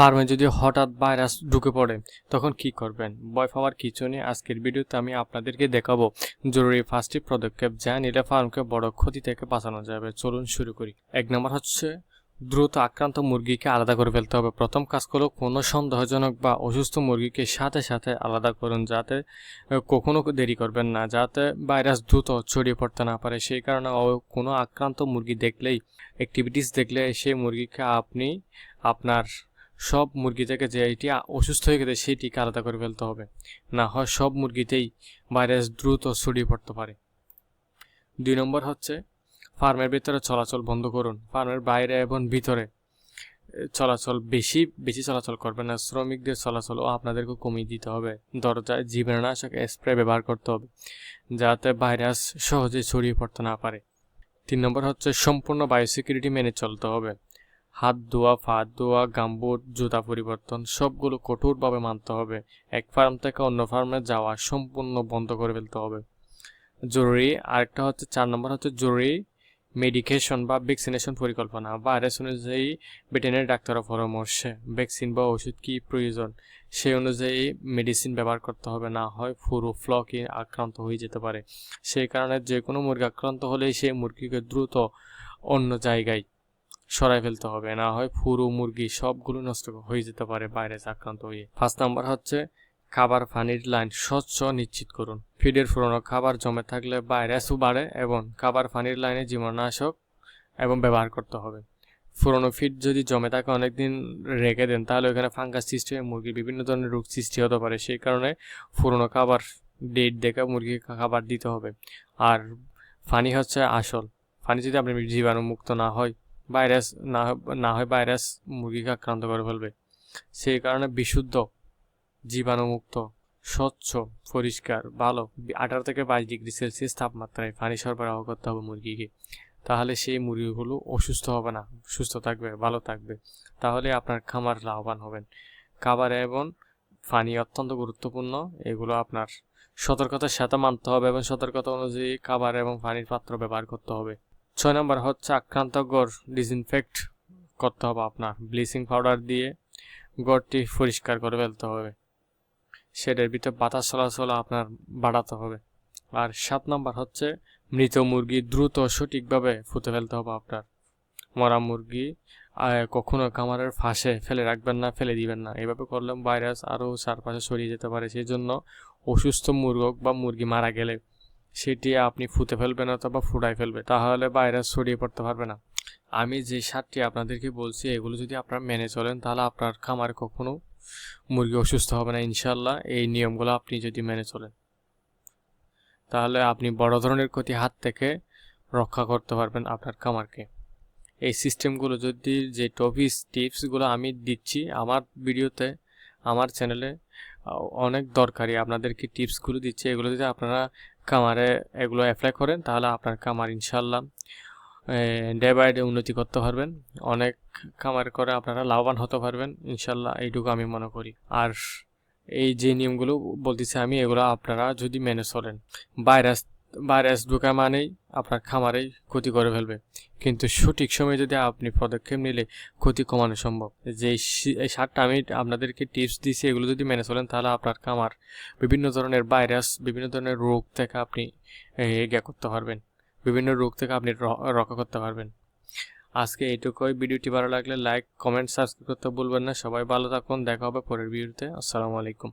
ফার্মে যদি হঠাৎ ভাইরাস ঢুকে পড়ে, তখন কি করবেন? ভয় পাওয়ার কিছু নেই। আজকের ভিডিওতে আমি আপনাদেরকে দেখাবো জরুরি ফার্স্ট পদক্ষেপ যা নিলে ফার্মকে বড় ক্ষতি থেকে বাঁচানো যাবে। চলুন শুরু করি। এক নম্বর হচ্ছে, দ্রুত আক্রান্ত মুরগিকে আলাদা করে ফেলতে হবে। প্রথম কাজ হলো, কোনো সন্দেহজনক বা অসুস্থ মুরগিকে সাথে সাথে আলাদা করুন যাতে কখনো দেরি করবেন না, যাতে ভাইরাস দ্রুত ছড়িয়ে পড়তে না পারে। সেই কারণে কোনো আক্রান্ত মুরগি দেখলেই অ্যাক্টিভিটিস দেখলে সেই মুরগিকে আপনি আপনার সব মুরগি থেকে যে এটি অসুস্থ হয়ে গেছে সেটিকে আলাদা করে ফেলতে হবে। না হয় সব মুরগিতেই ভাইরাস দ্রুত ছড়িয়ে পড়তে পারে। দুই নম্বর হচ্ছে ফার্মের ভিতরে চলাচল বন্ধ করুন। ফার্মের বাইরে এবং ভিতরে চলাচল বেশি বেশি চলাচল করবেন না। শ্রমিকদের চলাচলও আপনাদেরকে কমিয়ে দিতে হবে। দরজায় জীবাণুনাশক স্প্রে ব্যবহার করতে হবে, যাতে ভাইরাস সহজে ছড়িয়ে পড়তে না পারে। তিন নম্বর হচ্ছে সম্পূর্ণ বায়োসিকিউরিটি মেনে চলতে হবে। হাত ধোয়া ফাত ধোয়া, গাম্বুট, জুতা পরিবর্তন সবগুলো কঠোরভাবে মানতে হবে। এক ফার্ম থেকে অন্য ফার্মে যাওয়া সম্পূর্ণ বন্ধ করে ফেলতে হবে। জরুরি। আরেকটা হচ্ছে, চার নম্বর হচ্ছে জরুরি মেডিকেশন বা ভ্যাকসিনেশন পরিকল্পনা ভাইরাস অনুযায়ী ভেটেরিনারি ডাক্তারের পরামর্শে ভ্যাকসিন বা ওষুধ কী প্রয়োজন সেই অনুযায়ী মেডিসিন ব্যবহার করতে হবে। না হয় পুরো ফ্লকে আক্রান্ত হয়ে যেতে পারে। সেই কারণে যে কোনো মুরগি আক্রান্ত হলেই সেই মুরগিকে দ্রুত অন্য জায়গায় সরাই ফেলতে হবে, না হয় পুরো মুরগি সবগুলো নষ্ট হয়ে যেতে পারে ভাইরাস আক্রান্ত হয়ে। ফার্স্ট নাম্বার হচ্ছে খাবার পানির লাইন স্বচ্ছ নিশ্চিত করুন। ফিডের পুরনো খাবার জমে থাকলে ভাইরাসও বাড়ে এবং খাবার পানির লাইনে জীবাণুনাশক এবং ব্যবহার করতে হবে। পুরনো ফিড যদি জমে থাকে অনেকদিন রেখে দেন, তাহলে ওখানে ফাঙ্গাস সৃষ্টি হয়ে, মুরগির বিভিন্ন ধরনের রোগ সৃষ্টি হতে পারে। সেই কারণে পুরনো খাবার ডেট দেখে মুরগিকে খাবার দিতে হবে। আর পানি হচ্ছে আসল। পানি যদি আপনি জীবাণুমুক্ত না হয় ভাইরাস না না হয় ভাইরাস মুরগিকে আক্রান্ত করে ফেলবে। সেই কারণে বিশুদ্ধ, জীবাণুমুক্ত, স্বচ্ছ, পরিষ্কার, ভালো আঠারো থেকে বাইশ ডিগ্রি সেলসিয়াস তাপমাত্রায় পানি সরবরাহ করতে হবে মুরগিকে। তাহলে সেই মুরগিগুলো অসুস্থ হবে না, সুস্থ থাকবে, ভালো থাকবে। তাহলে আপনার খামার লাভবান হবেন। খাবার এবং পানি অত্যন্ত গুরুত্বপূর্ণ, এগুলো আপনার সতর্কতার সাথে মানতে হবে এবং সতর্কতা অনুযায়ী খাবার এবং পানির পাত্র ব্যবহার করতে হবে। ছয় নম্বর হচ্ছে আক্রান্ত গড় ডিসইনফেক্ট করতে হবে আপনার। ব্লিচিং পাউডার দিয়ে গড়টি পরিষ্কার করে ফেলতে হবে। সেটার ভিতরে বাতাস চলাচল আপনার বাড়াতে হবে। আর সাত নম্বর হচ্ছে মৃত মুরগি দ্রুত সঠিকভাবে ফুটে ফেলতে হবে আপনার। মরা মুরগি কখনো খামারের ফাঁসে ফেলে রাখবেন না, ফেলে দিবেন না। এভাবে করলে ভাইরাস আরও চারপাশে ছড়িয়ে যেতে পারে। সেই জন্য অসুস্থ মুরগ বা মুরগি মারা গেলে সেটি আপনি ফুটে ফেলবেন অথবা ফুটাই ফেলবে, তাহলে ভাইরাস ছড়িয়ে পড়তে পারবে না। আমি যে সারটি আপনাদেরকে বলছি, এগুলো যদি আপনারা মেনে চলেন, তাহলে আপনার খামারে কখনো মুরগি অসুস্থ হবে না ইনশাল্লাহ এই নিয়মগুলো আপনি যদি মেনে চলেন, তাহলে আপনি বড় ধরনের ক্ষতি হাত থেকে রক্ষা করতে পারবেন আপনার খামারকে। এই সিস্টেমগুলো যদি, যে টপিস, টিপসগুলো আমি দিচ্ছি, আমার ভিডিওতে, আমার চ্যানেলে অনেক দরকারি আপনাদেরকে টিপসগুলো দিচ্ছি। এগুলো যদি আপনারা খামারে এগুলো অ্যাপ্লাই করেন, তাহলে আপনার কামার ইনশাল্লাহ ডে বাই ডে উন্নতি করতে পারবেন। অনেক কামার করে আপনারা লাভবান হতে পারবেন ইনশাল্লাহ এইটুকু আমি মনে করি। আর এই যে নিয়মগুলো বলতেছি আমি, এগুলো আপনারা যদি মেনে চলেন ভাইরাস ভাইরাস ঢোকা মানেই আপনার খামারেই ক্ষতি করে ফেলবে। কিন্তু সঠিক সময়ে যদি আপনি পদক্ষেপ নিলে ক্ষতি কমানো সম্ভব। যে এই সারটা আমি আপনাদেরকে টিপস দিয়েছি এগুলো যদি মেনে চলেন, তাহলে আপনার খামার বিভিন্ন ধরনের ভাইরাস বিভিন্ন ধরনের রোগ থেকে আপনি এগিয়ে করতে পারবেন। বিভিন্ন রোগ থেকে আপনি রক্ষা করতে পারবেন। আজকে এইটুকুই। ভিডিওটি ভালো লাগলে লাইক কমেন্ট সাবস্ক্রাইব করতে ভুলবেন না। সবাই ভালো থাকুন। দেখা হবে পরের ভিডিওতে। আসসালামু আলাইকুম।